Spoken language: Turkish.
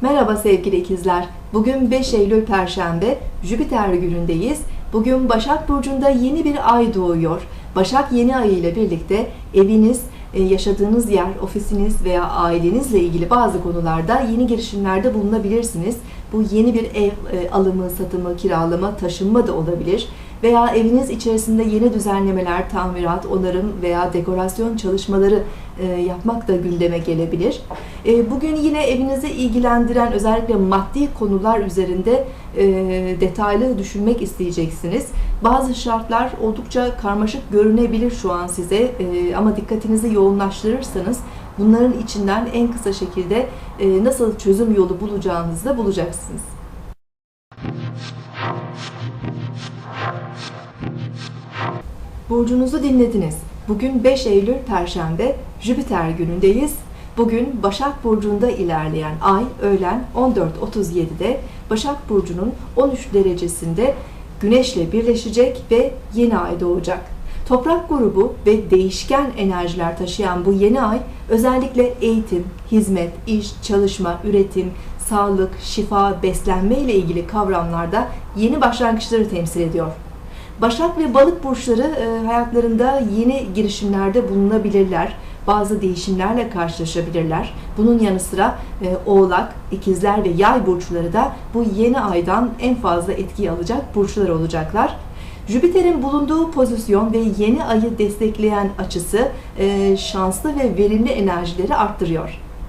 Merhaba sevgili ikizler. Bugün 5 Eylül Perşembe, Jüpiter günündeyiz. Bugün Başak Burcu'nda yeni bir ay doğuyor. Başak yeni ayı ile birlikte eviniz, yaşadığınız yer, ofisiniz veya ailenizle ilgili bazı konularda yeni girişimlerde bulunabilirsiniz. Bu yeni bir ev e, alımı, satımı, kiralama, taşınma da olabilir. Veya eviniz içerisinde yeni düzenlemeler, tamirat, onarım veya dekorasyon çalışmaları e, yapmak da gündeme gelebilir. E, Bugün yine evinizi ilgilendiren özellikle maddi konular üzerinde e, detaylı düşünmek isteyeceksiniz. Bazı şartlar oldukça karmaşık görünebilir şu an size ama dikkatinizi yoğunlaştırırsanız bunların içinden en kısa şekilde nasıl çözüm yolu bulacağınızı da bulacaksınız. Burcunuzu dinlediniz. Bugün 5 Eylül Perşembe, Jüpiter günündeyiz. Bugün Başak Burcu'nda ilerleyen ay öğlen 14.37'de Başak Burcu'nun 13 derecesinde Güneş'le birleşecek ve yeni ay doğacak. Toprak grubu ve değişken enerjiler taşıyan bu yeni ay özellikle eğitim, hizmet, iş, çalışma, üretim, sağlık, şifa, beslenme ile ilgili kavramlarda yeni başlangıçları temsil ediyor. Başak ve balık burçları e, hayatlarında yeni girişimlerde bulunabilirler. Bazı değişimlerle karşılaşabilirler. Bunun yanı sıra e, oğlak, ikizler ve yay burçları da bu yeni aydan en fazla etki alacak burçlar olacaklar. Jüpiter'in bulunduğu pozisyon ve yeni ayı destekleyen açısı e, şanslı ve verimli enerjileri arttırıyor.